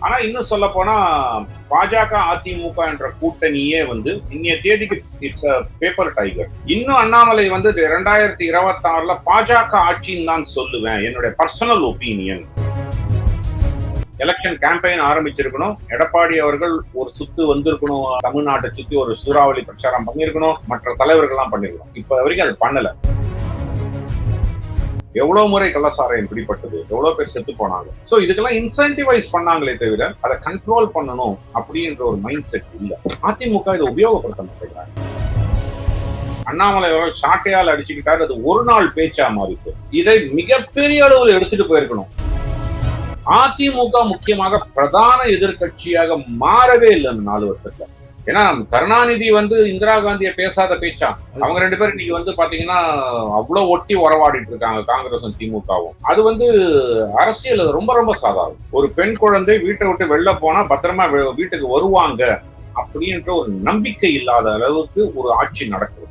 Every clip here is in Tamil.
ஆனா இன்னும் சொல்ல போனா பாஜக அதிமுக என்ற கூட்டணியே வந்து இன்னைய தேதிக்கு இட்ஸ் பேப்பர் டைகர் இன்னும் அண்ணாமலை வந்து இரண்டாயிரத்தி இருபத்தி ஆறுல பாஜக ஆட்சின்னு தான் சொல்லுவேன். என்னுடைய பர்சனல் ஒப்பீனியன் எலெக்ஷன் கேம்பெயின் ஆரம்பிச்சிருக்கணும். எடப்பாடி அவர்கள் ஒரு சுத்து வந்திருக்கணும். தமிழ்நாட்டை சுத்தி ஒரு சூறாவளி பிரச்சாரம் பண்ணிருக்கணும். மற்ற தலைவர்கள்லாம் பண்ணிருக்கணும். இப்ப வரைக்கும் அது பண்ணல. எவ்வளவு முறை கள்ளசாராயம் பிடிப்பட்டது எவ்வளவு பேர் செத்து போனாங்க. சோ இதுக்கெல்லாம் இன்சென்டிவைஸ் பண்ணாங்களே தவிர அதை கண்ட்ரோல் பண்ணணும் அப்படின்ற ஒரு மைண்ட் செட் இல்ல. அதிமுக இதை உபயோகப்படுத்த மாட்டேங்கிறாங்க அண்ணாமலை அவர்கள் சாட்டையால் அடிச்சுக்கிட்டாரு அது ஒரு நாள் பேச்சா மாறிப்பு இதை மிகப்பெரிய அளவில் எடுத்துட்டு போயிருக்கணும். அதிமுக முக்கியமாக பிரதான எதிர்கட்சியாக மாறவே இல்லை அந்த நாலு வருஷத்துல. ஏன்னா கருணாநிதி வந்து இந்திரா காந்திய பேசாத பேச்சா அவங்க ரெண்டு பேரும் இன்னைக்கு வந்து பாத்தீங்கன்னா அவ்வளவு ஒட்டி உறவாடிட்டு இருக்காங்க காங்கிரஸும் திமுகவும். அது வந்து அரசியல் ரொம்ப ரொம்ப சாதாரணம். ஒரு பெண் குழந்தை வீட்டை விட்டு வெளில போனா பத்திரமா வீட்டுக்கு வருவாங்க அப்படின்ற ஒரு நம்பிக்கை இல்லாத அளவுக்கு ஒரு ஆட்சி நடக்குது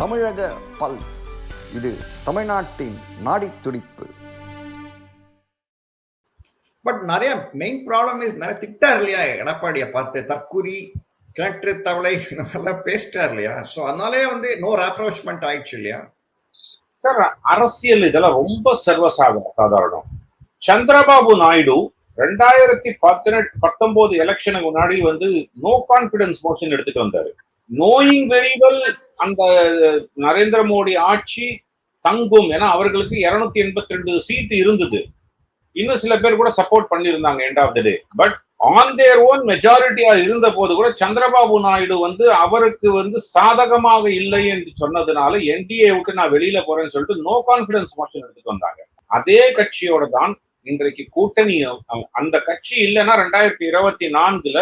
தமிழக பல்ஸ். இது தமிழ்நாட்டின் நாடித் துடிப்பு பட் நிறைய மெயின் ப்ராப்ளம் இஸ் நிறைய திட்டார் இல்லையா? எடப்பாடியை பார்த்து தற்குறி கிணற்று தவளை இந்த மாதிரிலாம் பேசிட்டார் இல்லையா? ஸோ அதனாலே வந்து நோ அப்ரோச்மெண்ட் ஆயிடுச்சு இல்லையா? சார் அரசியல் இதெல்லாம் ரொம்ப சர்வசாத சாதாரணம். சந்திரபாபு நாயுடு ரெண்டாயிரத்தி பதினெட்டு பத்தொன்பது எலெக்ஷனுக்கு முன்னாடி வந்து நோ கான்பிடன்ஸ் மோஷன் எடுத்துட்டு வந்தாரு. நோயிங் வெரி வெல் அந்த நரேந்திர மோடி ஆட்சி தங்கும். ஏன்னா அவர்களுக்கு இருநூத்தி எண்பத்தி ரெண்டு சீட்டு இருந்தது. இன்னும் சில பேர் கூட சப்போர்ட் பண்ணியிருந்தாங்க end of the day but on their own மெஜாரிட்டியா இருந்த போது கூட சந்திரபாபு நாயுடு வந்து அவருக்கு வந்து சாதகமாக இல்லை என்று சொன்னதுனால என்டிஏ விட்டு நான் வெளியில போறேன்னு சொல்லிட்டு நோ கான்பிடன்ஸ் மோஷன் எடுத்துட்டு வந்தாங்க. அதே கட்சியோட தான் இன்றைக்கு கூட்டணி அந்த கட்சி இல்லைன்னா ரெண்டாயிரத்தி இருபத்தி நான்குல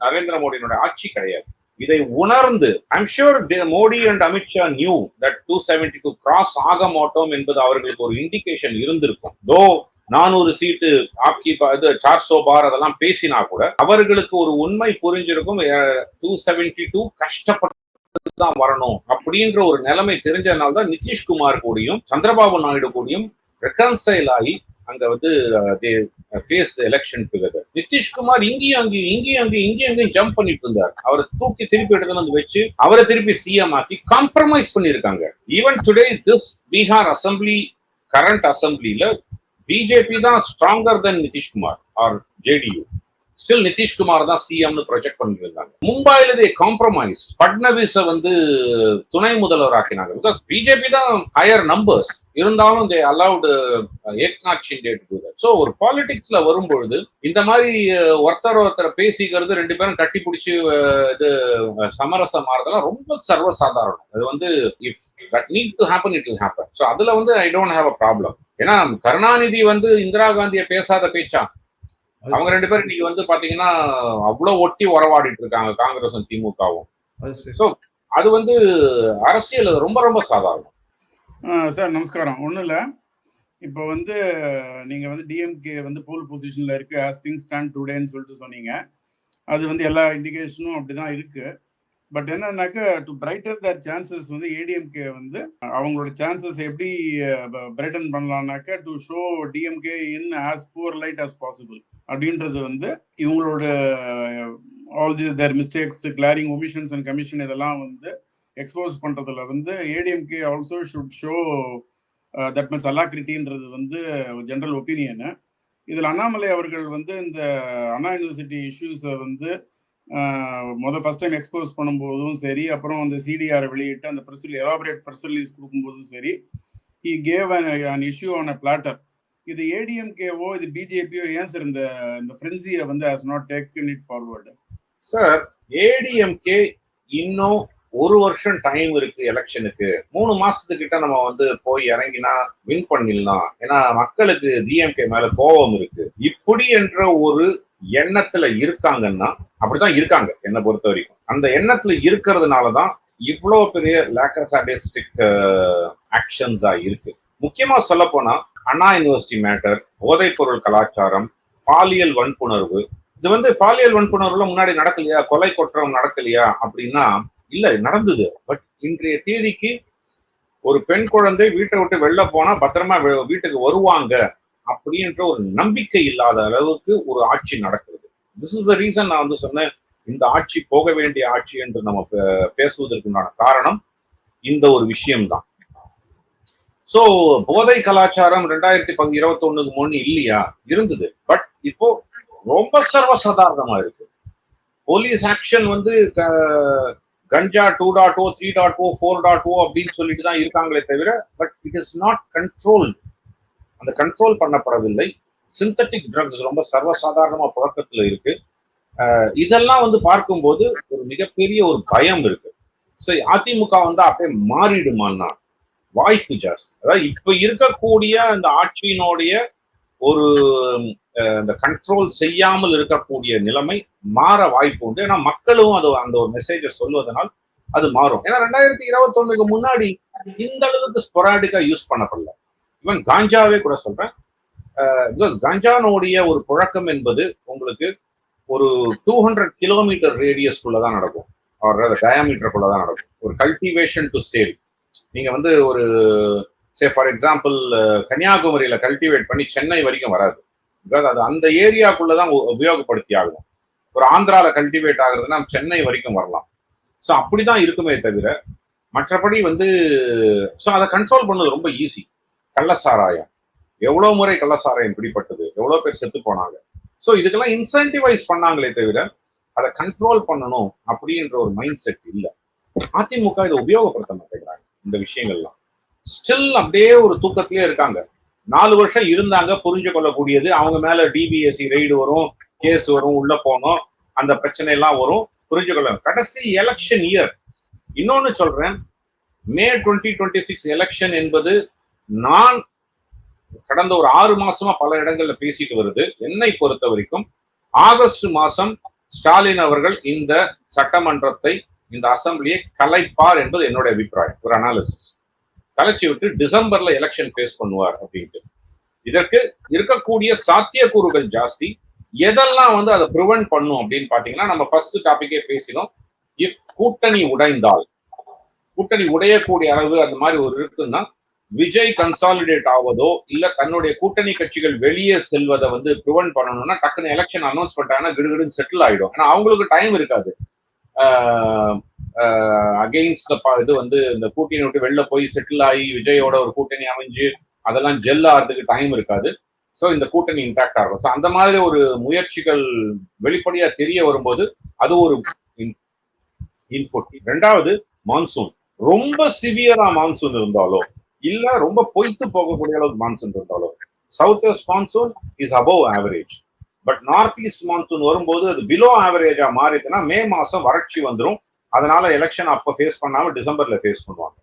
நரேந்திர மோடியினுடைய ஆட்சி கிடையாது. இதை உணர்ந்து I'm sure Modi and Amit Shah knew that two seventy two cross ஆக மாட்டோம் என்பது அவர்களுக்கு ஒரு இண்டிகேஷன் இருந்திருக்கும். தோ நானூறு சீட்டு ஆப்கி ப- இது சார்சோ பார் அதெல்லாம் பேசினா கூட அவர்களுக்கு ஒரு உண்மை புரிஞ்சிருக்கும். டூ செவன்டி டூ கஷ்டப்பட்டு தான் வரணும் அப்படின்ற ஒரு நிலைமை தெரிஞ்சதுனால தான் நிதிஷ்குமார் கூடயும் சந்திரபாபு நாயுடு கூடயும் ரெக்கன்சைல் ஆகி அங்க வந்து ஃபேஸ் எலெக்ஷன் டுகெதர் நிதிஷ்குமார் இங்கேயும் அங்கேயும் இங்கேயும் அங்கேயும் இங்கேயும் அங்கேயும் ஜம்ப் பண்ணிட்டு இருந்தார். அவரை தூக்கி திருப்பி எடுத்துட்டு வந்து வச்சு அவரை திருப்பி சிஎம் ஆக்கி காம்ப்ரமைஸ் பண்ணியிருக்காங்க. Even today this Bihar assembly current அசம்பிளில பிஜேபி தான் stronger than Nitish Kumar or JDU still Nitish Kumar தான் சிஎம்னு ப்ரொஜெக்ட் பண்ணியிருந்தாங்க மும்பையில தே காம்ப்ரமைஸ் பட்னவிஸ வந்து துணை முதல்வர் ஆக்கினாங்க. பிகாஸ் பிஜேபி தான் ஹையர் நம்பர்ஸ் இருந்தாலும் they allowed Eknath Shinde to so ஒரு பாலிடிக்ஸ்ல வரும்பொழுது இந்த மாதிரி uh, ஒருத்தர் ஒருத்தர் பேசிக்கிறது ரெண்டு பேரும் கட்டி பிடிச்சி uh, இது uh, சமரசம் ஆறதெல்லாம் ரொம்ப சர்வசாதாரணம். அது வந்து if that need to happen it will happen so அதுல வந்து I don't have a problem ஏன்னா கருணாநிதி வந்து இந்திரா காந்தியை பேசாத பேச்சா அவங்க ரெண்டு பேரும் இன்னைக்கு வந்து பாத்தீங்கன்னா அவ்வளவு ஒட்டி உறவாடிட்டு இருக்காங்க காங்கிரஸும் திமுகவும். அது சரி. அது வந்து அரசியல் ரொம்ப ரொம்ப சாதாரணம். சார் நமஸ்காரம். ஒன்றும் இல்லை. இப்போ வந்து நீங்கள் வந்து டிஎம்கே வந்து போல் பொசிஷனில் இருக்குது ஆஸ் திங் ஸ்டாண்ட் டுடேன்னு சொல்லிட்டு சொன்னீங்க. அது வந்து எல்லா இண்டிகேஷனும் அப்படி தான் இருக்குது பட் என்னன்னாக்கா டு பிரைட்டர் த சான்சஸ் வந்து ஏடிஎம்கே வந்து அவங்களோட சான்சஸ் எப்படி brighten பண்ணலாம்னாக்க to show DMK in as poor light as possible அப்படின்றது வந்து இவங்களோட all the their mistakes glaring omissions and commission இதெல்லாம் வந்து எக்ஸ்போஸ் பண்ணுறதுல வந்து ADMK also should show that much அலாக்ரிட்டின்றது வந்து ஜென்ரல் ஒப்பீனியனு இதில் அண்ணாமலை அவர்கள் வந்து இந்த அண்ணா யூனிவர்சிட்டி இஷ்யூஸை வந்து முதல் ஃபஸ்ட் ஃபர்ஸ்ட் டைம் எக்ஸ்போஸ் பண்ணும்போதும் சரி அப்புறம் அந்த சிடிஆர் வெளியிட்டு அந்த ப்ரெஸ் எலாபரேட் ப்ரெஸ் ரிலீஸ் கொடுக்கும்போதும் சரி he gave an issue on a platter இது ஏடிஎம்கேவோ இது பிஜேபியோ ஏன் சார் இந்த இந்த ஃப்ரென்சியை வந்து has not taken it forward sir ADMK இன்னும் ஒரு வருஷம் டைம் இருக்கு எலெக்ஷனுக்கு மூணு மாசத்துக்கிட்ட நம்ம வந்து போய் இறங்கினா வின் பண்ணிடலாம். ஏன்னா மக்களுக்கு டிஎம்கே மேல கோபம் இருக்கு. இப்படி என்ற ஒரு எண்ணத்துல இருக்காங்கன்னா அப்படித்தான் இருக்காங்க என்னை பொறுத்த வரைக்கும். அந்த எண்ணத்துல இருக்கிறதுனாலதான் இவ்வளவு பெரிய லேக்கசாடிஸ்டிக் uh, ஆக்ஷன்ஸா இருக்கு. முக்கியமா சொல்ல போனா அண்ணா யூனிவர்சிட்டி மேட்டர் போதைப்பொருள் கலாச்சாரம் பாலியல் வன்புணர்வு. இது வந்து பாலியல் வன்புணர்வுல முன்னாடி நடக்கலையா? கொலை குற்றம் நடக்கலையா? அப்படின்னா இல்ல நடந்தது. பட் இன்றைய தேதிக்கு ஒரு பெண் குழந்தை வீட்டை விட்டு வெளில போனா பத்திரமா வீட்டுக்கு வருவாங்க. அப்படின்ற ஒரு நம்பிக்கை இல்லாத அளவுக்கு ஒரு ஆட்சி நடக்கிறது. திஸ் இஸ் த ரீசன் நான் வந்து சொன்னேன் இந்த ஆட்சி போக வேண்டிய ஆட்சி என்று நம்ம பேசுவதற்குண்டான காரணம் இந்த ஒரு விஷயம்தான். சோ போதை கலாச்சாரம் ரெண்டாயிரத்தி பதி இருபத்தி ஒண்ணுக்கு முன்னு இல்லையா? இருந்தது. பட் இப்போ ரொம்ப சர்வசாதாரணமா இருக்கு. போலீஸ் ஆக்ஷன் வந்து க- ganja two dot O three dot O four dot O அப்படின்னு சொல்லிட்டு தான் இருக்காங்களே தவிர but it is not control அந்த கண்ட்ரோல் பண்ணப்படவில்லை. சிந்தட்டிக் ட்ரக்ஸ் ரொம்ப சர்வசாதாரணமா புழக்கத்துல இருக்கு. இதெல்லாம் வந்து பார்க்கும்போது ஒரு மிகப்பெரிய ஒரு பயம் இருக்கு. சரி அதிமுக வந்து அப்படியே மாறிடுமான்னா வாய்ப்பு ஜாஸ்தி. அதாவது இப்ப இருக்கக்கூடிய அந்த ஆட்சியினுடைய ஒரு அந்த கண்ட்ரோல் செய்யாமல் இருக்கக்கூடிய நிலைமை மாற வாய்ப்பு உண்டு. ஏன்னா மக்களும் அது அந்த ஒரு மெசேஜை சொல்வதனால் அது மாறும். ஏன்னா ரெண்டாயிரத்தி இருபத்தி ஒண்ணுக்கு முன்னாடி இந்த அளவுக்கு ஸ்பொராடிக்கா யூஸ் பண்ணப்படல. ஈவன் காஞ்சாவே கூட சொல்றேன். பிகாஸ் காஞ்சானுடைய ஒரு புழக்கம் என்பது உங்களுக்கு ஒரு டூ ஹண்ட்ரட் கிலோமீட்டர் ரேடியஸ்குள்ள தான் நடக்கும். அவர் டயாமீட்டருக்குள்ள தான் நடக்கும். ஒரு கல்டிவேஷன் டு சேல் நீங்க வந்து ஒரு சே ஃபார் எக்ஸாம்பிள் கன்னியாகுமரியில கல்டிவேட் பண்ணி சென்னை வரைக்கும் வராது. பிகாஸ் அது அந்த ஏரியாக்குள்ள தான் உ- உபயோகப்படுத்தி ஆகும் ஒரு ஆந்திரால கல்டிவேட் ஆகுறதுன்னா சென்னை வரைக்கும் வரலாம். ஸோ அப்படிதான் இருக்குமே தவிர மற்றபடி வந்து ஸோ அதை கண்ட்ரோல் பண்ணது ரொம்ப ஈஸி கள்ளசாராயம். எவ்வளவு முறை கள்ளசாராயம் பிடிப்பட்டது எவ்வளவு பேர் செத்து போனாங்க. ஸோ இதுக்கெல்லாம் இன்சென்டிவைஸ் பண்ணாங்களே தவிர அதை கண்ட்ரோல் பண்ணணும் அப்படின்ற ஒரு மைண்ட் செட் இல்லை. அதிமுக இதை உபயோகப்படுத்த மாட்டேங்கிறாங்க இந்த விஷயங்கள்லாம். ஸ்டில் அப்படியே ஒரு தூக்கத்திலே இருக்காங்க. நாலு வருஷம் இருந்தாங்க புரிஞ்சு கொள்ளக்கூடியது. அவங்க மேல டிபிஎஸ்சி ரெய்டு வரும் கேஸ் வரும் உள்ள போனோம். அந்த பிரச்சனை எல்லாம் வரும் புரிஞ்சு கொள்ள கடைசி எலெக்ஷன் இயர் இன்னொன்னு சொல்றேன். May twenty twenty six election என்பது நான் கடந்த ஒரு ஆறு மாசமா பல இடங்கள்ல பேசிட்டு வருது. என்னை பொறுத்த வரைக்கும் ஆகஸ்ட் மாசம் ஸ்டாலின் அவர்கள் இந்த சட்டமன்றத்தை இந்த அசம்பிளியை கலைப்பார் என்பது என்னுடைய அபிப்பிராயம். ஒரு அனாலிசிஸ் கலைச்சி விட்டு டிசம்பர்ல எலெக்ஷன் பேஸ் பண்ணுவார் அப்படின்ட்டு. இதற்கு இருக்கக்கூடிய சாத்தியக்கூறுகள் ஜாஸ்தி. எதெல்லாம் வந்து அதை ப்ரிவென்ட் பண்ணும் அப்படின்னு பாத்தீங்கன்னா நம்ம ஃபர்ஸ்ட் டாபிக்கே பேசினோம். இஃப் கூட்டணி உடைந்தால் கூட்டணி உடையக்கூடிய அளவு அந்த மாதிரி ஒரு இருக்குன்னா விஜய் கன்சாலிடேட் ஆவதோ இல்ல தன்னுடைய கூட்டணி கட்சிகள் வெளியே செல்வதை வந்து ப்ரிவென்ட் பண்ணணும்னா டக்குன்னு எலெக்ஷன் அனௌன்ஸ் பண்ணிட்டாங்கன்னா கிடுகிடுன்னு செட்டில் ஆயிடும். ஏன்னா அவங்களுக்கு டைம் இருக்காது. அகெயின்ஸ்ட் இது வந்து இந்த கூட்டணி விட்டு வெளில போய் செட்டில் ஆகி விஜயோட ஒரு கூட்டணி அமைஞ்சு அதெல்லாம் ஜெல் ஆகிறதுக்கு டைம் இருக்காது. ஸோ இந்த கூட்டணி இன்டாக்ட் ஆகும். ஸோ அந்த மாதிரி ஒரு முயற்சிகள் வெளிப்படையா தெரிய வரும்போது அது ஒரு இன்புட் ரெண்டாவது மான்சூன் ரொம்ப சிவியரா மான்சூன் இருந்தாலோ இல்ல ரொம்ப பொய்த்து போகக்கூடிய அளவுக்கு மான்சூன் இருந்தாலோ south west monsoon is above average but north east monsoon வரும்போது அது பிலோ ஆவரேஜா மாறிட்டுனா மே மாசம் வறட்சி வந்துடும் அதனால எலெக்ஷன் அப்ப ஃபேஸ் பண்ணாம டிசம்பர்ல ஃபேஸ் பண்ணுவாங்க.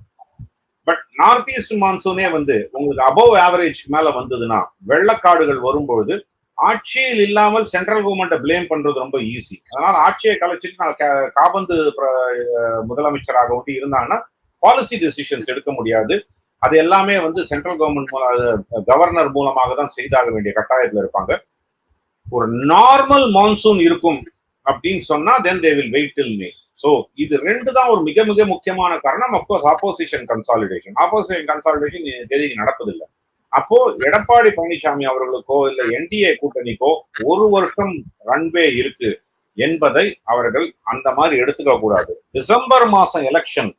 பட் நார்த் ஈஸ்ட் மான்சூனே வந்து உங்களுக்கு அபவ் ஆவரேஜ் மேல வந்ததுன்னா வெள்ளக்காடுகள் வரும்பொழுது ஆட்சியில் இல்லாமல் சென்ட்ரல் கவர்மெண்ட்டை பிளேம் பண்றது ரொம்ப ஈஸி அதனால ஆட்சியை கலைச்சிட்டு நான் காபந்து பிர- முதலமைச்சராக வந்து இருந்தாங்கன்னா பாலிசி டெசிஷன்ஸ் எடுக்க முடியாது. அது எல்லாமே வந்து சென்ட்ரல் கவர்மெண்ட் கவர்னர் மூலமாக தான் செய்தாக வேண்டிய கட்டாயத்தில் இருப்பாங்க. ஒரு நார்மல் மான்சூன் இருக்கும் அப்படின்னு சொன்னா then they will wait till May so இது ரெண்டு தான் ஒரு மிக மிக முக்கியமான காரணம். Of course opposition consolidation opposition consolidation தேதிக்கு நடப்பதில்லை. அப்போ எடப்பாடி பழனிசாமி அவர்களுக்கோ இல்ல என்டிஏ கூட்டணிக்கோ ஒரு வருஷம் ரன்வே இருக்கு என்பதை அவர்கள் அந்த மாதிரி எடுத்துக்க கூடாது டிசம்பர் மாசம் எலெக்ஷன்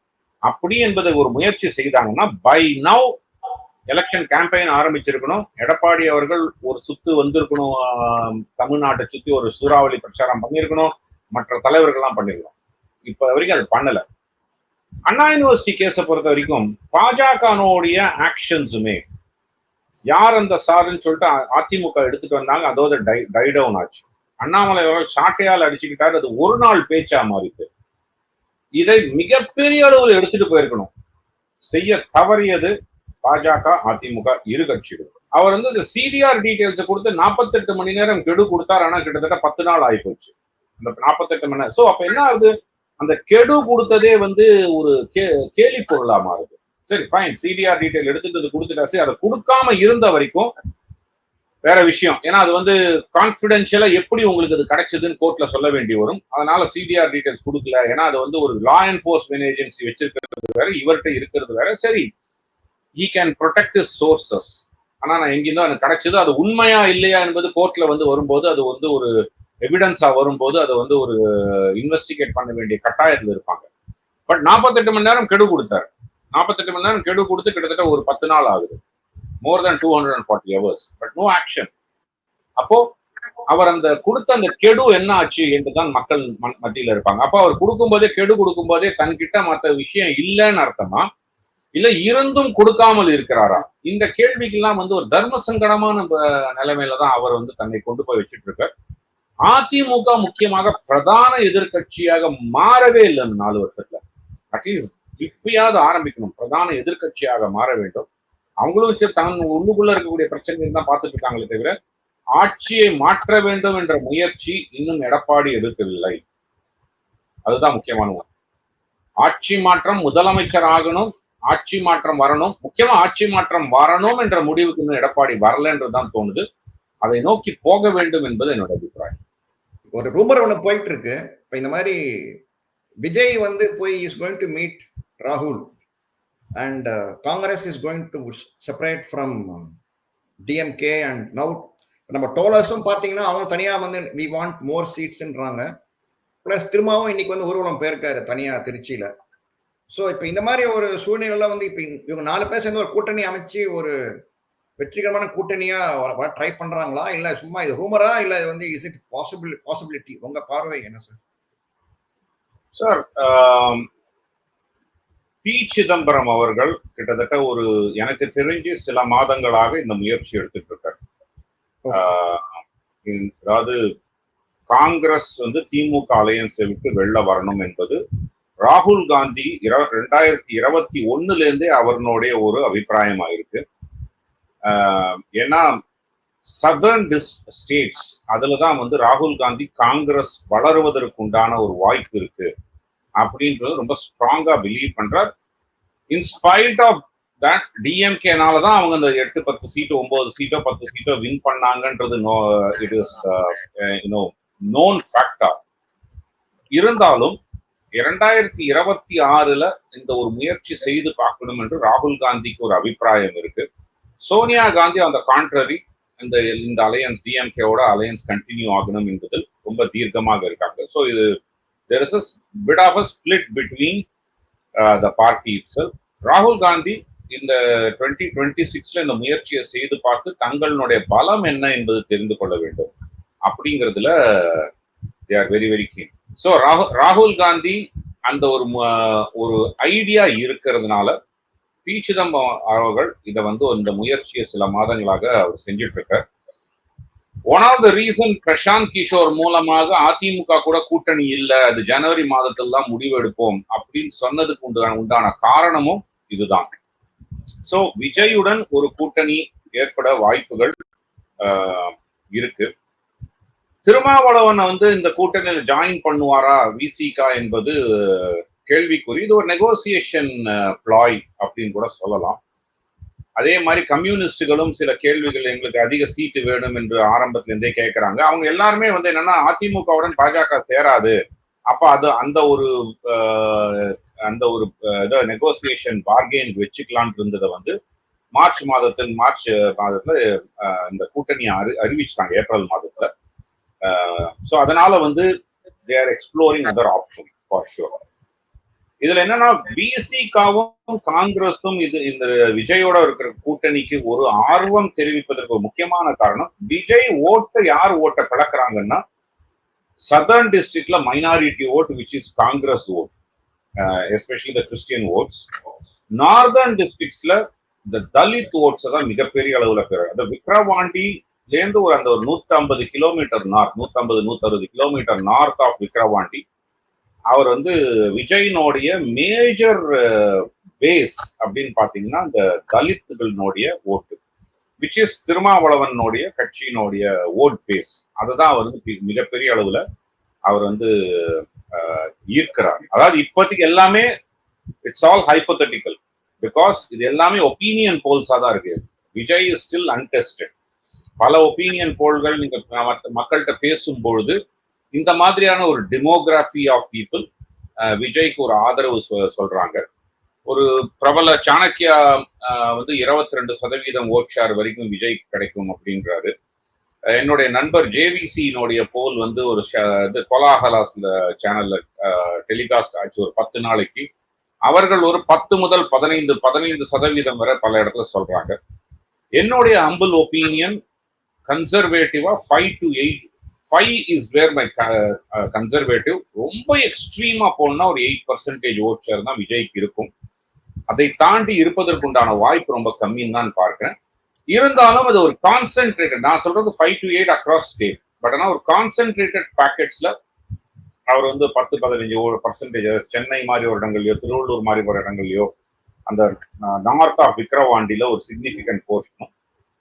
அப்படி என்பதை ஒரு முயற்சி செய்தாங்கன்னா பை நவ் எலெக்ஷன் கேம்பெயின் ஆரம்பிச்சிருக்கணும். எடப்பாடி அவர்கள் ஒரு சுத்து வந்திருக்கணும். ஆஹ், தமிழ்நாட்டை சுத்தி ஒரு சூறாவளி பிரச்சாரம் பண்ணியிருக்கணும் மற்ற தலைவர்கள்லாம் பண்ணிருக்கணும். இப்ப வரைக்கும் அது பண்ணல. அண்ணா யூனிவர்சிட்டி கேஸை பொறுத்த வரைக்கும் பாஜகனுடைய ஆக்ஷன்ஸுமே யார் அந்த சாருன்னு சொல்லிட்டு அதிமுக எடுத்துட்டு வந்தாங்க. அதோட டை டை டவுன் ஆச்சு. அண்ணாமலை அவர்கள் சாட்டையால் அடிச்சுக்கிட்டாரு. அது ஒரு நாள் பேச்சா மாறிட்டு. இதை மிகப்பெரிய அளவில் எடுத்துட்டு போயிருக்கணும். செய்ய தவறியது பாஜக அதிமுக இரு கட்சிகள் அவர் வந்து இந்த சிடிஆர் டீடைல்ஸ் கொடுத்து 48 மணி நேரம் கெடு கொடுத்தார். ஆனா கிட்டத்தட்ட பத்து நாள் ஆகி போச்சு அந்த 48 மணி நேரம். சோ அப்ப என்ன ஆகுது? அந்த கெடு கொடுத்ததே வந்து ஒரு கே கேலி பொருளா மாறுது. சரி ஃபைன் சிடிஆர் டீடைல் எடுத்துட்டு கொடுத்துட்டாச்சு. அதை கொடுக்காம இருந்த வரைக்கும் வேற விஷயம். ஏன்னா அது வந்து கான்பிடென்ஷியலா எப்படி உங்களுக்கு அது கிடைச்சதுன்னு கோர்ட்ல சொல்ல வேண்டி வரும். அதனால சிடிஆர் டீடைல்ஸ் கொடுக்கல. ஏன்னா அது வந்து ஒரு லா என்போர்ஸ்மெண்ட் ஏஜென்சி வச்சிருக்கிறது வேற இவர்கிட்ட இருக்கிறது வேற. சரி he can protect his sources ஆனா நான் எங்கிருந்தோ எனக்கு கிடைச்சது அது உண்மையா இல்லையா என்பது கோர்ட்ல வந்து வரும்போது அது வந்து ஒரு எவிடன்ஸா வரும்போது அதை வந்து ஒரு இன்வெஸ்டிகேட் பண்ண வேண்டிய கட்டாயத்தில் இருப்பாங்க. பட் நாற்பத்தெட்டு மணி நேரம் கெடு கொடுத்தாரு. நாற்பத்தெட்டு மணி நேரம் கெடு கொடுத்து கிட்டத்தட்ட ஒரு பத்து நாள் ஆகுது. More than two hundred and forty hours but no action அப்போ அவர் அந்த கொடுத்த அந்த கெடு என்ன ஆச்சு என்றுதான் மக்கள் மத்தியில் மத்தியில இருப்பாங்க. அப்போ அவர் கொடுக்கும்போதே கெடு கொடுக்கும்போதே தன்கிட்ட மற்ற விஷயம் இல்லைன்னு அர்த்தமா? இல்ல இருந்தும் கொடுக்காமல் இருக்கிறாரா? இந்த கேள்விக்கெல்லாம் வந்து ஒரு தர்ம சங்கடமான நிலைமையில தான் அவர் வந்து தன்னை கொண்டு போய் வச்சுட்டு இருக்கார் அதிமுக முக்கியமாக பிரதான எதிர்கட்சியாக மாறவே இல்லை இந்த நாலு வருஷத்துல. அட்லீஸ்ட் இப்பயாவது ஆரம்பிக்கணும். பிரதான எதிர்கட்சியாக மாற வேண்டும். அவங்களும் சரி தன் உள்ளுக்குள்ள இருக்கக்கூடிய பிரச்சனைகள் தான் பார்த்துட்டு இருக்காங்களே தவிர ஆட்சியை மாற்ற வேண்டும் என்ற முயற்சி இன்னும் எடப்பாடி எடுக்கவில்லை. அதுதான் முக்கியமான ஒன்று ஆட்சி மாற்றம் முதலமைச்சர் ஆகணும் ஆட்சி மாற்றம் வரணும் முக்கியமா ஆட்சி மாற்றம் வரணும் என்ற முடிவுக்கு இன்னும் எடப்பாடி வரல என்றுதான் தோணுது. அதை நோக்கி போக வேண்டும் என்பது என்னோட அபிப்பிராயம். ஒரு ரூமர் ஒன்று போயிட்டு இருக்கு. இப்போ இந்த மாதிரி விஜய் வந்து போய் இஸ் கோயிங் டு மீட் ராகுல். And Congress is going to separate from DMK and now நம்ம டோலர்ஸும் பார்த்தீங்கன்னா அவங்க தனியாக வந்து வி வாண்ட் மோர் சீட்ஸ்ன்றாங்க ப்ளஸ் திரும்பவும் இன்னைக்கு வந்து ஊர்வலம் போயிருக்காரு தனியாக திருச்சியில். ஸோ இப்போ இந்த மாதிரி ஒரு சூழ்நிலையில் வந்து இப்போ இவங்க நாலு பேர் சேர்ந்து ஒரு கூட்டணி அமைச்சு ஒரு வெற்றிகரமான கூட்டணியாக ட்ரை பண்ணுறாங்களா இல்லை சும்மா இது ஹூமரா இல்லை இது வந்து இஸ் இட் பாசிபிள் பாசிபிலிட்டி உங்கள் பார்வை என்ன சார் சார் பி. சிதம்பரம் அவர்கள் கிட்டத்தட்ட ஒரு எனக்கு தெரிஞ்சு சில மாதங்களாக இந்த முயற்சி எடுத்துட்டு இருக்காரு. அதாவது காங்கிரஸ் வந்து திமுக அலையன்ஸை விட்டு வெளில வரணும் என்பது ராகுல் காந்தி இர- ரெண்டாயிரத்தி இருபத்தி ஒண்ணுல இருந்தே அவர்களுடைய ஒரு அபிப்பிராயமா இருக்கு ஏன்னா சதர்ன் ஸ்டேட்ஸ் அதுலதான் வந்து ராகுல் காந்தி காங்கிரஸ் வளருவதற்கு உண்டான ஒரு வாய்ப்பு இருக்கு. அப்படின்றது ரொம்ப ஸ்ட்ராங்கா பிலீவ் பண்றார். இன்ஸ்பைட் ஆஃப் தட் டிஎம்கேனால தான் அவங்க அந்த எட்டு பத்து சீட்டு ஒன்பது சீட்டோ பத்து சீட்டோ win பண்ணாங்கன்றது no it is you know ஃபேக்டா இருந்தாலும் இரண்டாயிரத்தி இருபத்தி ஆறுல இந்த ஒரு முயற்சி செய்து பார்க்கணும் என்று ராகுல் காந்திக்கு ஒரு அபிப்பிராயம் இருக்கு. சோனியா காந்தி அந்த கான்ட்ரரி இந்த இந்த அலையன்ஸ் டிஎம்கேவோட அலையன்ஸ் கண்டினியூ ஆகணும் என்பதில் ரொம்ப தீர்க்கமாக இருக்காங்க. ஸோ இது there is a bit of of split between uh, the party itself. ராகுல் காந்தி இந்த டுவெண்ட்டி டுவெண்ட்டி சிக்ஸ்ல இந்த முயற்சியை செய்து பார்த்து தங்களுடைய பலம் என்ன என்பது தெரிந்து கொள்ள வேண்டும். அப்படிங்கிறதுல they are very very keen so ராகுல் காந்தி அந்த ஒரு ஒரு ஐடியா இருக்கிறதுனால பி சிதம்பரம் அவர்கள் இதை வந்து இந்த முயற்சியை சில மாதங்களாக அவர் செஞ்சுட்டு இருக்கார் one of the reason Prashant Kishor மூலமாக அதிமுக கூட கூட்டணி இல்ல அது ஜனவரி மாதத்தில் தான் முடிவு எடுப்போம் அப்படின்னு சொன்னதுக்கு உண்டான உண்டான காரணமும் இதுதான். சோ விஜயுடன் ஒரு கூட்டணி ஏற்பட வாய்ப்புகள் ஆஹ், இருக்கு. திருமாவளவன் வந்து இந்த கூட்டணியில் ஜாயின் பண்ணுவாரா விசிகா என்பது கேள்விக்குறி. இது ஒரு நெகோசியேஷன் ப்ளாய் அப்படின்னு கூட சொல்லலாம். அதே மாதிரி கம்யூனிஸ்டுகளும் சில கேள்விகள் எங்களுக்கு அதிக சீட்டு வேணும் என்று ஆரம்பத்துல இருந்தே கேட்கறாங்க அவங்க எல்லாருமே வந்து என்னன்னா அதிமுகவுடன் பாஜக சேராது. அப்ப அது அந்த ஒரு ஆஹ், அந்த ஒரு இதை நெகோசியேஷன் பார்கெயின் வச்சுக்கலான் இருந்ததை வந்து மார்ச் மாதத்தில் மார்ச் மாதத்துல இந்த கூட்டணியை அறி அறிவிச்சிட்டாங்க ஏப்ரல் மாதத்துல. ஸோ அதனால வந்து they are exploring other option for sure இதுல என்னன்னா பிசிகாவும் காங்கிரஸும் இது இந்த விஜயோட இருக்கிற கூட்டணிக்கு ஒரு ஆர்வம் தெரிவிப்பதற்கு ஒரு முக்கியமான காரணம் விஜய் ஓட்டை யார் ஓட்டை கலக்குறாங்கன்னா சதர்ன் டிஸ்ட்ரிக்ட்ல minority vote which is Congress vote especially the Christian votes northern டிஸ்ட்ரிக்ட்ஸ்ல இந்த தலித் ஓட்ஸ் தான் மிகப்பெரிய அளவுல பெறும் அந்த விக்ரவாண்டி இருந்து ஒரு அந்த ஒரு நூத்தி ஐம்பது கிலோமீட்டர் நார்த் நூத்தி ஐம்பது நூத்தி அறுபது கிலோமீட்டர் நார்த் ஆஃப் விக்ரவாண்டி அவர் வந்து விஜயினுடைய மேஜர் பேஸ் அப்படின்னு பாத்தீங்கன்னா இந்த தலித்துகளினுடைய ஓட்டு விச் இஸ் திருமாவளவனுடைய கட்சியினுடைய ஓட் பேஸ் அதுதான் அவர் வந்து மிகப்பெரிய அளவுல அவர் வந்து ஈர்க்கிறார். அதாவது இப்போதைக்கு எல்லாமே இட்ஸ் ஆல் ஹைப்போதட்டிக்கல் பிகாஸ் இது எல்லாமே ஒப்பீனியன் போல்ஸா தான் இருக்கு. விஜய் இஸ் ஸ்டில் அன்டெஸ்டட் பல ஒப்பீனியன் போல்கள் நீங்க மக்கள்கிட்ட பேசும் பொழுது இந்த மாதிரியான ஒரு டெமோகிராஃபி ஆஃப் பீப்புள் விஜய்க்கு ஒரு ஆதரவு சொல்றாங்க. ஒரு பிரபல சாணக்கியா ஆஹ், வந்து இருபத்தி ரெண்டு சதவீதம் ஓட் ஷேர் வரைக்கும் விஜய் கிடைக்கும் அப்படின்றாரு. என்னுடைய நண்பர் ஜேவிசியினுடைய போல் வந்து ஒரு இது கொலாஹலாஸ் சேனல்ல டெலிகாஸ்ட் ஆச்சு ஒரு பத்து நாளைக்கு. அவர்கள் ஒரு பத்து முதல் பதினைந்து பதினைந்து சதவீதம் வரை பல இடத்துல சொல்றாங்க. என்னுடைய humble opinion கன்சர்வேட்டிவா five to eight five is where my conservative ரொம்ப எக்ஸ்ட்ரீமா போனா ஒரு எயிட் பர்சன்டேஜ் ஓட் ஷேர் தான் விஜய்க்கு இருக்கும். அதை தாண்டி இருப்பதற்குண்டான வாய்ப்பு ரொம்ப கம்மின்னு தான் பார்க்கிறேன். இருந்தாலும் அது ஒரு கான்சென்ட்ரேட்டட் நான் சொல்றது five to eight across state but ஆனால் ஒரு கான்சென்ட்ரேட்டட் பேக்கெட்ஸ்ல அவர் வந்து பத்து பதினஞ்சு ஒரு பர்சன்டேஜ் சென்னை மாதிரி ஒரு இடங்கள்லயோ திருவள்ளூர் மாதிரி ஒரு இடங்கள்லயோ அந்த நார்த் ஆஃப் விக்ரவாண்டியில ஒரு சிக்னிபிகன்ட் போர்ஷனும்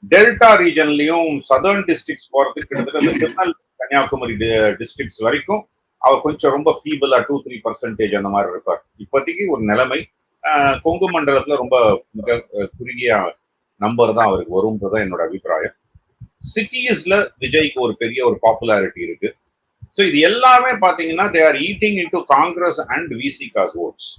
டெல்டா ரீஜன்லயும் சதர்ன் டிஸ்ட்ரிக்ஸ் போறதுக்கு கிட்டத்தட்ட இந்த திருநெல்வேலி கன்னியாகுமரி டிஸ்ட்ரிக்ட்ஸ் வரைக்கும் அவர் கொஞ்சம் ரொம்ப ஃபீபிளா டூ த்ரீ பர்சன்டேஜ் அந்த மாதிரி இருப்பார். இப்போதைக்கு ஒரு நிலைமை ஆஹ் கொங்கு மண்டலத்துல ரொம்ப மிக குறுகிய நம்பர் தான் அவருக்கு வரும்ன்றதான் என்னோட அபிப்பிராயம். சிட்டிஸ்ல விஜய்க்கு ஒரு பெரிய ஒரு பாப்புலாரிட்டி இருக்கு. ஸோ இது எல்லாமே பாத்தீங்கன்னா they are eating into Congress and விசிகாஸ் votes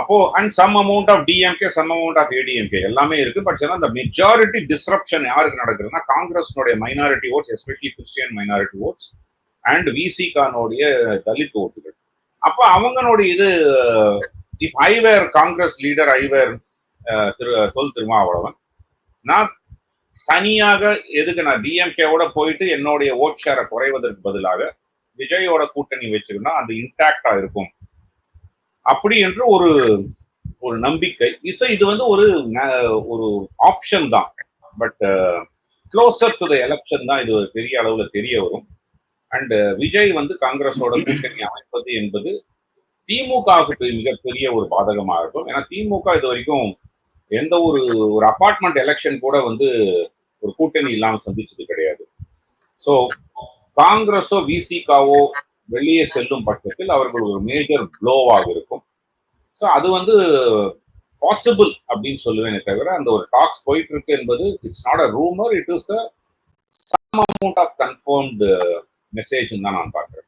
அப்போ and some amount of DMK some amount of ADMK எல்லாமே இருக்கு. பட் ஏன்னா அந்த மெஜாரிட்டி டிஸ்ரப்ஷன் யாருக்கு நடக்குதுன்னா காங்கிரஸ்னுடைய minority votes especially Christian minority votes and விசிகானுடைய Dalit ஓட்டுகள். அப்போ அவங்களுடைய இது if I were Congress leader I were Thiru Thol Thirumavalavan நான் தனியாக எதுக்கு நான் டிஎம்கேவோட போயிட்டு என்னுடைய ஓட் ஷேரை குறைவதற்கு பதிலாக விஜயோட கூட்டணி வச்சிருந்தா அது இன்டாக்டா இருக்கும். அப்படி என்று ஒரு ஒரு நம்பிக்கை. இசை இது வந்து ஒரு ஒரு ஆப்ஷன் தான். But closer to the election தான் இது ஒரு பெரிய அளவுல தெரிய வரும். அண்ட் விஜய் வந்து காங்கிரஸோட கூட்டணி அமைப்பது என்பது திமுகவுக்கு மிகப்பெரிய ஒரு பாதகமாக இருக்கும். ஏன்னா திமுக இது வரைக்கும் எந்த ஒரு ஒரு அபார்ட்மெண்ட் எலெக்ஷன் கூட வந்து ஒரு கூட்டணி இல்லாமல் சந்திச்சது கிடையாது. ஸோ காங்கிரஸோ விசிகாவோ வெளியே செல்லும் பட்சத்தில் அவர்கள் ஒரு மேஜர் ப்ளோவாக இருக்கும். ஸோ அது வந்து பாசிபிள் அப்படின்னு சொல்லுவேன் தவிர அந்த ஒரு டாக்ஸ் போயிட்டு இருக்கு என்பது it's not a rumour it is a some amount of confirmed message தான் நான் பார்க்குறேன்.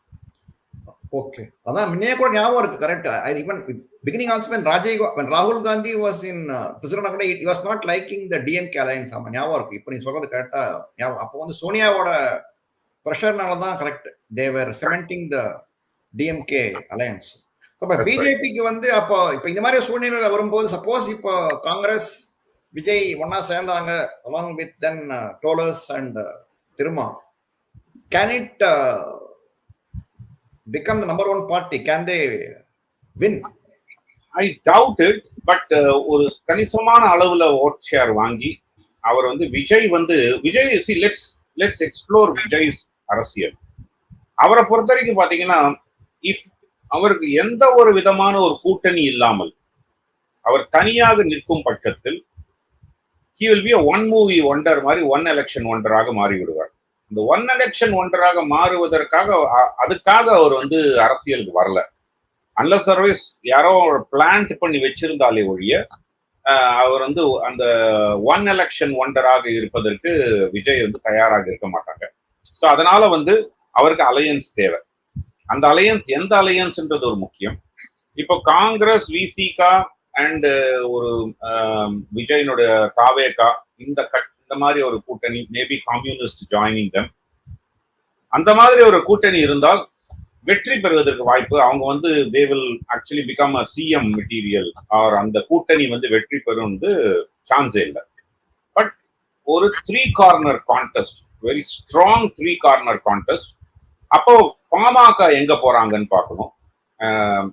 ஓகே அதான் முன்னே கூட ஞாபகம் இருக்கு correct even beginning also when Rajiv when ராகுல் காந்தி வாஸ் இன் பிரசிடண்ட் கூட it was not liking the DMK alliance ஆமா ஞாபகம் இருக்கு. இப்போ நீ சொல்றது கரெக்டா ஞாபகம். அப்போ வந்து சோனியாவோட ப்ரெஷர்னால தான் correct they were cementing the DMK alliance right. பிஜேபிக்கு வந்து அப்போ இப்போ இந்த மாதிரி சூழ்நிலை வரும்போது சப்போஸ் இப்போ காங்கிரஸ் விஜய் ஒன்னா சேர்ந்தாங்க along with then டோலர்ஸ் and Thiruma can it become the number one party? Can they win? I doubt it but ஒரு கணிசமான அளவுல ஓட் ஷேர் வாங்கி அவர் வந்து விஜய் வந்து Vijay see let's let's explore Vijay's அரசியல் அவரை பொறுத்த வரைக்கும் பாத்தீங்கன்னா இஃப் அவருக்கு எந்த ஒரு விதமான ஒரு கூட்டணி இல்லாமல் அவர் தனியாக நிற்கும் பட்சத்தில் he will be one movie wonder மாதிரி ஒன் எலெக்ஷன் ஒன்றராக மாறிவிடுவார். இந்த ஒன் எலெக்ஷன் ஒன்றராக மாறுவதற்காக அதுக்காக அவர் வந்து அரசியலுக்கு வரல. அன்லஸ் சர்வீஸ் யாரோ பிளான்ட் பண்ணி வச்சிருந்தாலே ஒழிய அவர் வந்து அந்த ஒன் எலெக்ஷன் ஒண்டராக இருப்பதற்கு விஜய் வந்து தயாராக இருக்க மாட்டாங்க. ஸோ அதனால வந்து அவருக்கு அலையன்ஸ் தேவை. அந்த அலையன்ஸ் எந்த அலையன்ஸ்ன்றது ஒரு முக்கியம். இப்போ காங்கிரஸ் விசிகா அண்ட் ஒரு விஜயனுடைய தாவேகா இந்த கட் இந்த மாதிரி ஒரு கூட்டணி மேபி கம்யூனிஸ்ட் ஜாயினிங் தம் அந்த மாதிரி ஒரு கூட்டணி இருந்தால் வெற்றி பெறுவதற்கு வாய்ப்பு அவங்க வந்து they will actually become a CM material or அந்த கூட்டணி வந்து வெற்றி பெறும் சான்ஸே இல்லை. பட் ஒரு three corner contest very strong three corner contest அப்போ பாமக எங்க போறாங்கன்னு பார்க்கணும். ஆஹ்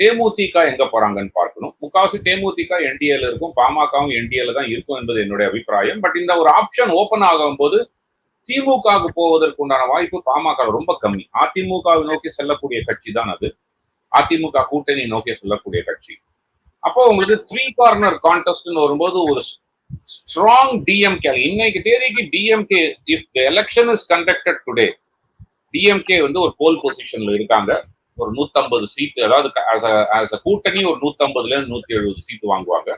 தேமுதிக எங்க போறாங்கன்னு பார்க்கணும். முக்காவாசி தேமுதிக என்டிஏல இருக்கும் பாமகவும் என்டிஏல தான் இருக்கும் என்பது என்னுடைய அபிப்பிராயம். பட் இந்த ஒரு ஆப்ஷன் ஓபன் ஆகும்போது திமுகவுக்கு போவதற்கு உண்டான வாய்ப்பு பாமக ரொம்ப கம்மி. அதிமுகவை நோக்கி செல்லக்கூடிய கட்சி தான் அது. அதிமுக கூட்டணி நோக்கி செல்லக்கூடிய கட்சி. அப்போ உங்களுக்கு த்ரீ கார்னர் கான்டெஸ்ட்னு வரும்போது ஒரு ஸ்ட்ராங் டிஎம்கே இன்னைக்கு தேதிக்கு DMK if election is conducted today DMK வந்து ஒரு போல் பொசிஷன்ல இருக்காங்க. ஒரு நூத்தம்பது சீட்டு அதாவது கூட்டணி ஒரு நூத்தம்பதுல இருந்து நூத்தி எழுபது சீட்டு வாங்குவாங்க.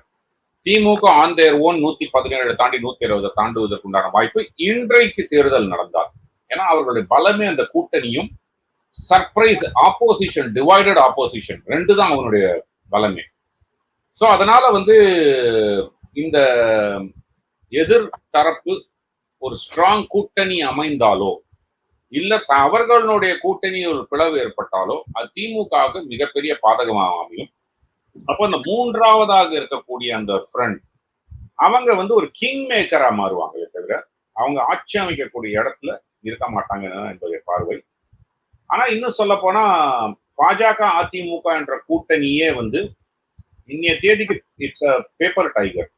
திமுக ஆன் தேர் ஓன் நூத்தி பதினேழு தாண்டி நூத்தி இருபதை தாண்டுவதற்கு உண்டான வாய்ப்பு இன்றைக்கு தேர்தல் நடந்தால். ஏன்னா அவர்களுடைய பலமே அந்த கூட்டணியும் சர்ப்ரைஸ் ஆப்போசிஷன் டிவைடட் ஆப்போசிஷன் ரெண்டு தான் அவனுடைய பலமே. ஸோ அதனால வந்து இந்த எதிர் தரப்பு ஒரு ஸ்ட்ராங் கூட்டணி அமைந்தாலோ இல்ல த- அவர்களுடைய கூட்டணி ஒரு பிளவு ஏற்பட்டாலோ அது திமுகவுக்கு மிகப்பெரிய பாதகமாக அமையும் அப்போ அந்த மூன்றாவதாக இருக்கக்கூடிய அந்த ஃப்ரண்ட் அவங்க வந்து ஒரு கிங் மேக்கரா மாறுவாங்களே தவிர அவங்க ஆட்சி அமைக்கக்கூடிய இடத்துல இருக்க மாட்டாங்க என்பதை பார்வை. ஆனா இன்னும் சொல்ல போனா பாஜக அதிமுக என்ற கூட்டணியே வந்து இன்னைய தேதிக்கு இட்ஸ் பேப்பர் டைகர்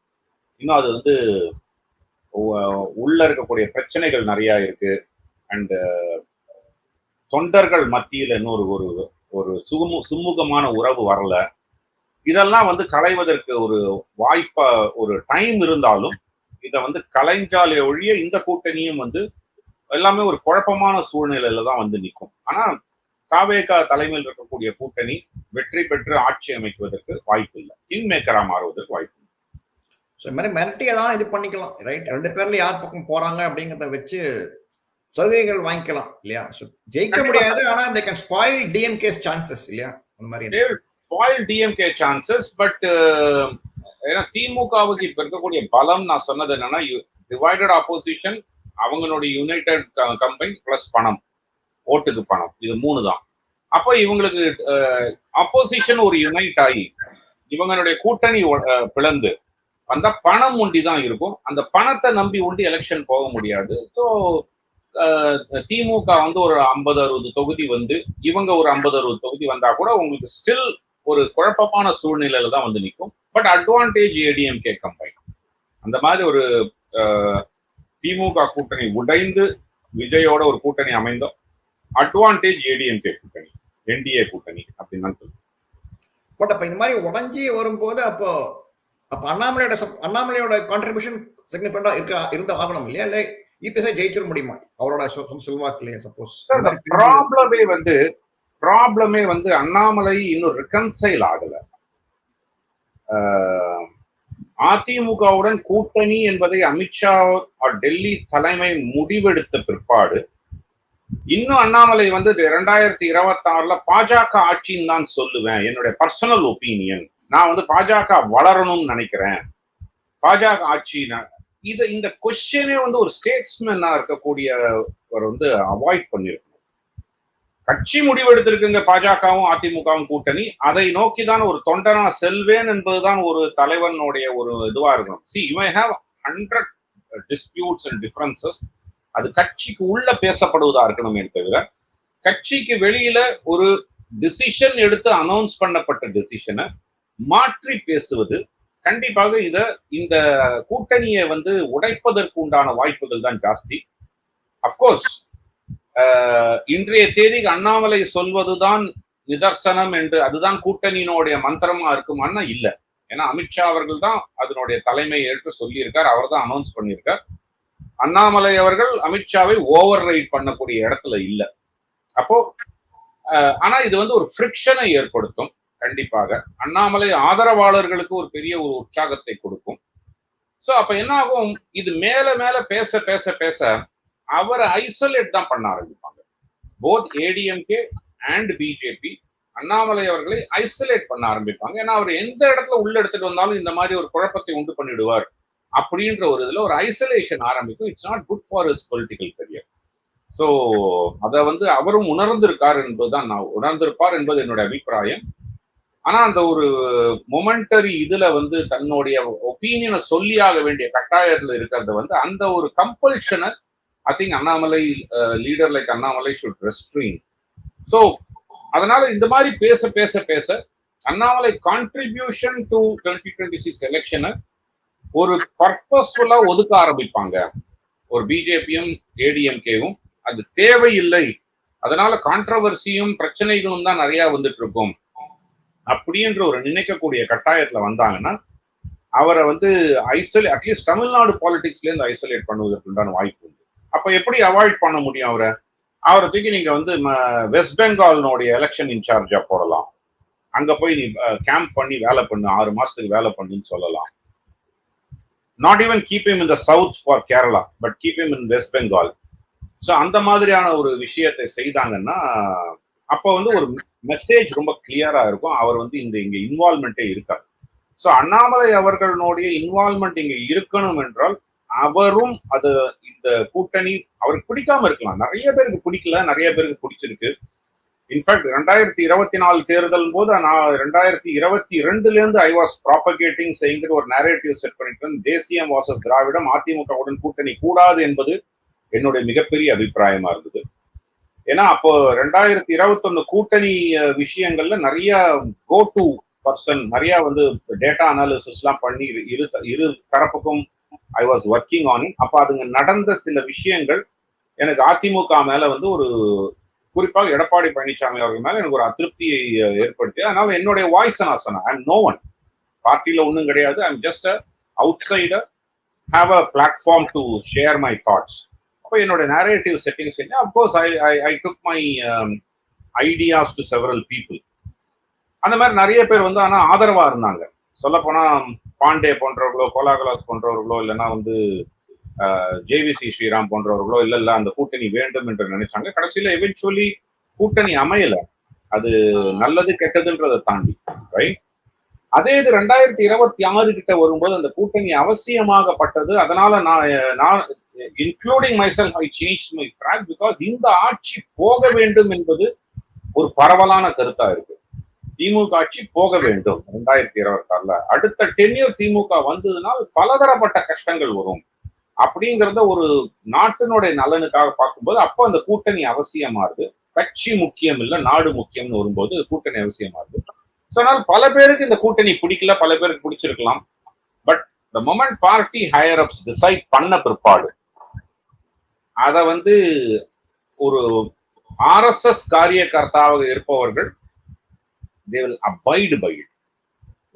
இன்னும் அது வந்து உள்ள இருக்கக்கூடிய பிரச்சனைகள் நிறைய இருக்கு. அண்டு uh, தொண்டர்கள் மத்தியில் இன்னொரு ஒரு ஒரு சுகுமு சுமூகமான உறவு வரல. இதெல்லாம் வந்து களைவதற்கு ஒரு வாய்ப்பா ஒரு டைம் இருந்தாலும் இதை வந்து கலைஞ்சாலே ஒழிய இந்த கூட்டணியும் வந்து எல்லாமே ஒரு குழப்பமான சூழ்நிலையில தான் வந்து நிற்கும். ஆனா தாவேகா தலைமையில் இருக்கக்கூடிய கூட்டணி வெற்றி பெற்று ஆட்சி அமைக்குவதற்கு வாய்ப்பு இல்லை. கிங் மேக்கரா மாறுவதற்கு வாய்ப்பு இல்லை. ஸோ இந்த மாதிரி மிரட்டி ஏதாவது இது பண்ணிக்கலாம் ரைட் ரெண்டு பேர்ல யார் பக்கம் போறாங்க அப்படிங்கிறத வச்சு சலுகைகள் வாங்கிக்கலாம் இல்லையா? ஜெயிக்க. முடியாது ஆனா இந்த கேன் ஸ்பாயில் டிஎம்கேஸ் சான்சஸ் இல்லையா? அந்த மாதிரி ஸ்பாயில் டிஎம்கே சான்சஸ் பட் ஏன்னா திமுகவுக்கு இப்ப இருக்கக்கூடிய பலம் நான் சொன்னது என்னன்னா டிவைடட் ஆப்போசிஷன் அவங்களுடைய யுனைடெட் கம்பெனி பிளஸ் பணம் ஓட்டுக்கு பணம் இது மூணு தான். அப்போ இவங்களுக்கு அப்போசிஷன் ஒரு யுனைட் ஆகி இவங்களுடைய கூட்டணி பிளந்து அந்த பணம் ஒண்டி தான் இருக்கும். அந்த பணத்தை நம்பி ஒண்டி எலெக்ஷன் போக முடியாது. ஸோ திமுக வந்து ஒரு ஐம்பது அறுபது தொகுதி வந்து இவங்க ஒரு ஐம்பது அறுபது தொகுதி வந்தா கூட உங்களுக்கு ஸ்டில் ஒரு குழப்பமான சூழ்நிலையில தான் வந்து நிற்கும் பட் அட்வான்டேஜ் ஏடிஎம்கே கம்பைன் அந்த மாதிரி ஒரு அஹ், திமுக கூட்டணி உடைந்து விஜயோட ஒரு கூட்டணி அமைந்தோம் அட்வான்டேஜ் ஏடிஎம்கே கூட்டணி என்டிஏ கூட்டணி அப்படின்னு தான் பட் அப்ப இந்த மாதிரி உடஞ்சி வரும்போது அப்போ அப்ப அண்ணாமலையோட அண்ணாமலையோட கான்ட்ரிபியூஷன் சிக்னிஃபிகண்டா இருக்க இருந்த ஆகணும் இல்லையா? இல்லை இபிஎஸ்ஐ ஜெயிச்சிட முடியுமா? அவரோட செல்வாக்குலயே சப்போஸ் ப்ராப்ளமே வந்து ப்ராப்ளமே வந்து அண்ணாமலை இன்னும் ரிகன்சைல் ஆகல. அதிமுகவுடன் கூட்டணி என்பதை அமித்ஷா டெல்லி தலைமை முடிவெடுத்த பிற்பாடு இன்னும் அண்ணாமலை வந்து இரண்டாயிரத்தி இருபத்தி ஆறுல பாஜக ஆட்சின்னு தான் சொல்லுவேன். என்னுடைய பர்சனல் ஒப்பீனியன் நான் வந்து பாஜக வளரணும்னு நினைக்கிறேன். பாஜக ஆட்சி இது இந்த கொஸ்டினே வந்து ஒரு ஸ்டேட்ஸ்மேனா இருக்கக்கூடியவர் வந்து அவாய்ட் பண்ணிருக்கணும். கட்சி முடிவெடுத்திருக்குங்க பாஜகவும் அதிமுகவும் கூட்டணி. அதை நோக்கி தான் ஒரு தொண்டனா செல்வேன் என்பதுதான் ஒரு தலைவனுடைய ஒரு இதுவா இருக்கணும். See you have hundred disputes and differences அது கட்சிக்கு உள்ள பேசப்படுவதா இருக்கணுமே தவிர கட்சிக்கு வெளியில ஒரு டிசிஷன் எடுத்து அனௌன்ஸ் பண்ணப்பட்ட டிசிஷனை மாற்றி பேசுவது கண்டிப்பாக இத இந்த கூட்டணியை வந்து உடைப்பதற்கு உண்டான வாய்ப்புகள் தான் ஜாஸ்தி. அப்கோர்ஸ் இன்றைய தேதிக்கு அண்ணாமலை சொல்வதுதான் நிதர்சனம் என்று அதுதான் கூட்டணியினுடைய மந்திரமா இருக்குமான்னா இல்ல. ஏன்னா அமித்ஷா அவர்கள் தான் அதனுடைய தலைமை ஏற்று சொல்லியிருக்கார் அவர் தான் அனௌன்ஸ் பண்ணியிருக்கார். அண்ணாமலை அவர்கள் அமித்ஷாவை ஓவர் ரைட் பண்ணக்கூடிய இடத்துல இல்ல. அப்போ ஆனா இது வந்து ஒரு ஃப்ரிக்ஷனை ஏற்படுத்தும். கண்டிப்பாக. அண்ணாமலை ஆதரவாளர்களுக்கு ஒரு பெரிய ஒரு உற்சாகத்தை கொடுக்கும். சோ அப்ப என்ன ஆகும் இது மேல மேல பேச பேச பேச அவரை ஐசோலேட் தான் பண்ண ஆரம்பிப்பாங்க. Both ADMK and BJP Annamalai அவர்களை ஐசோலேட் பண்ண ஆரம்பிப்பாங்க. ஏன்னா அவர் எந்த இடத்துல உள்ள எடுத்துட்டு வந்தாலும் இந்த மாதிரி ஒரு குழப்பத்தை உண்டு பண்ணிடுவார் அப்படின்ற ஒரு இதுல ஒரு ஐசோலேஷன் ஆரம்பிக்கும். It's not good for his political career so அதை வந்து அவரும் உணர்ந்திருக்கார் என்பதுதான் நான் உணர்ந்திருப்பார் என்பது என்னுடைய அபிப்பிராயம். ஆனா அந்த ஒரு மொமெண்டரி இதுல வந்து தன்னுடைய ஒப்பீனியனை சொல்லியாக வேண்டிய கட்டாயத்துல இருக்கிறத வந்து அந்த ஒரு கம்பல்ஷனை I think Annamalai leader like Annamalai should restring so அதனால இந்த மாதிரி பேச பேச பேச Annamalai contribution to twenty twenty six எலெக்ஷனை ஒரு பர்பஸ்ஃபுல்லா ஒதுக்க ஆரம்பிப்பாங்க. ஒரு பிஜேபியும் ஏடிஎம்கேவும் அது தேவையில்லை. அதனால கான்ட்ரவர்சியும் பிரச்சனைகளும் தான் நிறைய வந்துட்டு இருக்கும். அப்படின்ற ஒரு நினைக்கக்கூடிய கட்டாயத்துல வந்தாங்கன்னா அவரை வந்து ஐசோலே அட்லீஸ்ட் தமிழ்நாடு பாலிடிக்ஸ்ல இருந்து ஐசோலேட் பண்ணுவதற்கு உண்டான வாய்ப்பு உண்டு. அப்ப எப்படி அவாய்ட் பண்ண முடியும் அவரை? அவரை தூக்கி நீங்க வந்து வெஸ்ட் பெங்காலினுடைய எலெக்ஷன் இன்சார்ஜா போடலாம். அங்க போய் நீ கேம்ப் பண்ணி வேலை பண்ணு ஆறு மாசத்துக்கு வேலை பண்ணுன்னு சொல்லலாம். Not even keep him in the south for Kerala but keep him in West Bengal so அந்த மாதிரியான ஒரு விஷயத்தை செய்தாங்கன்னா அப்போ வந்து ஒரு மெசேஜ் ரொம்ப கிளியரா இருக்கும். அவர் வந்து இந்த இங்க இன்வால்மெண்ட்டே இருக்காது சோ அண்ணாமலை அவர்களுடைய இன்வால்மெண்ட் இங்க இருக்கணும் என்றால் அவரும் அது இந்த கூட்டணி அவருக்கு பிடிக்காம இருக்கலாம். நிறைய பேருக்கு பிடிக்கல. நிறைய பேருக்கு பிடிச்சிருக்கு. இன்ஃபேக்ட் ரெண்டாயிரத்தி இருபத்தி நாலு தேர்தல் போது நான் ரெண்டாயிரத்தி இருபத்தி ரெண்டுல இருந்து ஐ வாஸ் ப்ராபகேட்டிங் செய்கிற ஒரு நேரேட்டிவ் செட் பண்ணிட்டு இருந்தேன். தேசியம் வாசஸ் திராவிடம் அதிமுகவுடன் கூட்டணி கூடாது என்பது என்னுடைய மிகப்பெரிய அபிப்பிராயமா இருந்தது. ஏன்னா அப்போ ரெண்டாயிரத்தி இருபத்தொன்னு கூட்டணி விஷயங்கள்ல நிறைய கோ டு பர்சன் நிறைய வந்து டேட்டா அனாலிசிஸ் எல்லாம் பண்ணி இரு- இரு த- இரு தரப்புக்கும் I was working on it அப்ப அதுங்க நடந்த சில விஷயங்கள் எனக்கு அதிமுக மேல வந்து ஒரு குறிப்பாக எடப்பாடி பழனிசாமி அவர்கள் மேல எனக்கு ஒரு அதிருப்தியை ஏற்படுத்தி அதனால என்னுடைய வாய்ஸ் நான் சொன்னேன். ஐ நோ ஒன் பார்ட்டியில ஒன்றும் கிடையாது. I just outsider have a platform to share my thoughts அப்போ என்னோட நேரேட்டிவ் செட்டிங்ஸ் என்ன? Of course I I I took my ideas to several people அந்த மாதிரி நிறைய பேர் வந்து ஆனா ஆதரவா இருந்தாங்க. சொல்ல போனா பாண்டே போன்றவர்களோ கோலாகலாஸ் போன்றவர்களோ இல்லைன்னா வந்து ஜேவிசி ஸ்ரீராம் போன்றவர்களோ இல்ல இல்ல அந்த கூட்டணி வேண்டும் என்று நினைச்சாங்க. கடைசியில எவென்ச்சுவலி கூட்டணி அமையல. அது நல்லது கெட்டதுன்றதை தாண்டி ரைட் அதே இது ரெண்டாயிரத்தி இருபத்தி ஆறு கிட்ட வரும்போது அந்த கூட்டணி அவசியமாகப்பட்டது. அதனால நான் நான் including myself I change my track because இந்த ஆட்சி போக வேண்டும் என்பது ஒரு பரவலான கருத்தா இருக்கு. திமுக ஆட்சி போக வேண்டும் ரெண்டாயிரத்தி இருபத்தி ஆறுல அடுத்த டென்யூர் திமுக வந்ததுனால் பலதரப்பட்ட கஷ்டங்கள் வரும். அப்படிங்கறத ஒரு நாட்டினுடைய நலனுக்காக பார்க்கும்போது அப்போ அந்த கூட்டணி அவசியமா இருக்கு கட்சி முக்கியம் இல்ல நாடு முக்கியம்னு வரும்போது கூட்டணி அவசியமாறுது ஸோ ஆனால் பல பேருக்கு இந்த கூட்டணி பிடிக்கல பல பேருக்கு பிடிச்சிருக்கலாம். But the moment party higher ups decide பண்ண பிற்பாடு அதை வந்து ஒரு ஆர்எஸ்எஸ் காரியகர்த்தாவாக இருப்பவர்கள் they will abide by it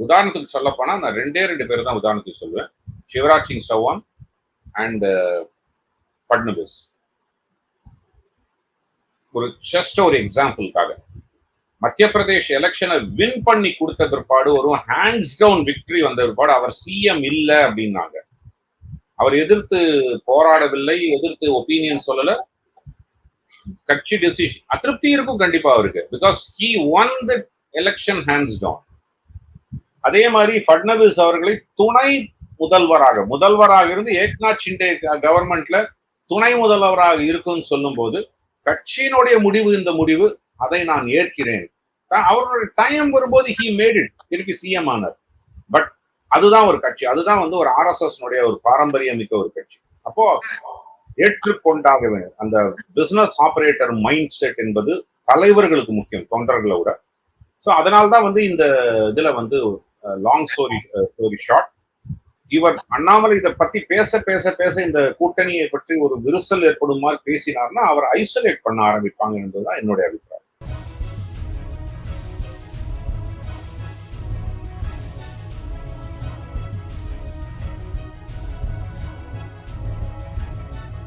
உதாரணத்துக்கு சொல்ல போனால் நான் ரெண்டே ரெண்டு பேர் தான் உதாரணத்துக்கு சொல்லுவேன். Shivraj Singh Chouhan and uh, Fadnavis. ஒரு ஜஸ்ட் ஒரு எக்ஸாம்பிளுக்காக மத்திய பிரதேஷ் எலெக்ஷனை வின் பண்ணி கொடுத்த பிற்பாடு ஒரு ஹேண்ட்ஸ் டவுன் விக்டரி வந்த பிற்பாடு அவர் சிஎம் இல்லை அப்படின்னாங்க. அவர் எதிர்த்து போராடவில்லை எதிர்த்து ஒப்பீனியன் சொல்லல. கட்சி டெசிஷன் அதிருப்தி இருக்கும் கண்டிப்பா அவருக்கு. Because he won the election hands down அதே மாதிரி பட்னவிஸ் அவர்களை துணை முதல்வராக முதல்வராக இருந்து ஏக்நாத் ஷிண்டே கவர்மெண்ட்ல துணை முதல்வராக இருக்கும்னு சொல்லும்போது கட்சியினுடைய முடிவு இந்த முடிவு அதை நான் ஏற்கிறேன். அவருடைய டைம் வரும்போது ஹி மேட் இட் திருப்பி சிஎம் ஆனார். பட் அதுதான் ஒரு கட்சி. அதுதான் வந்து ஒரு ஆர்எஸ்எஸ் ஒரு பாரம்பரியம் மிக்க ஒரு கட்சி. அப்போ ஏற்றுக்கொண்டாக வேண்டும். அந்த பிசினஸ் ஆபரேட்டர் மைண்ட் செட் என்பது தலைவர்களுக்கு முக்கியம் தொண்டர்களை விட. ஸோ அதனால்தான் வந்து இந்த இதுல வந்து லாங் ஸ்டோரி ஸ்டோரி ஷார்ட் இவர் அண்ணாமலை இதை பத்தி பேச பேச பேச இந்த கூட்டணியை பற்றி ஒரு விரிசல் ஏற்படும் மாதிரி பேசினார்னா அவர் ஐசோலேட் பண்ண ஆரம்பிப்பாங்க என்பதுதான் என்னுடைய அபிப்பிராயம்.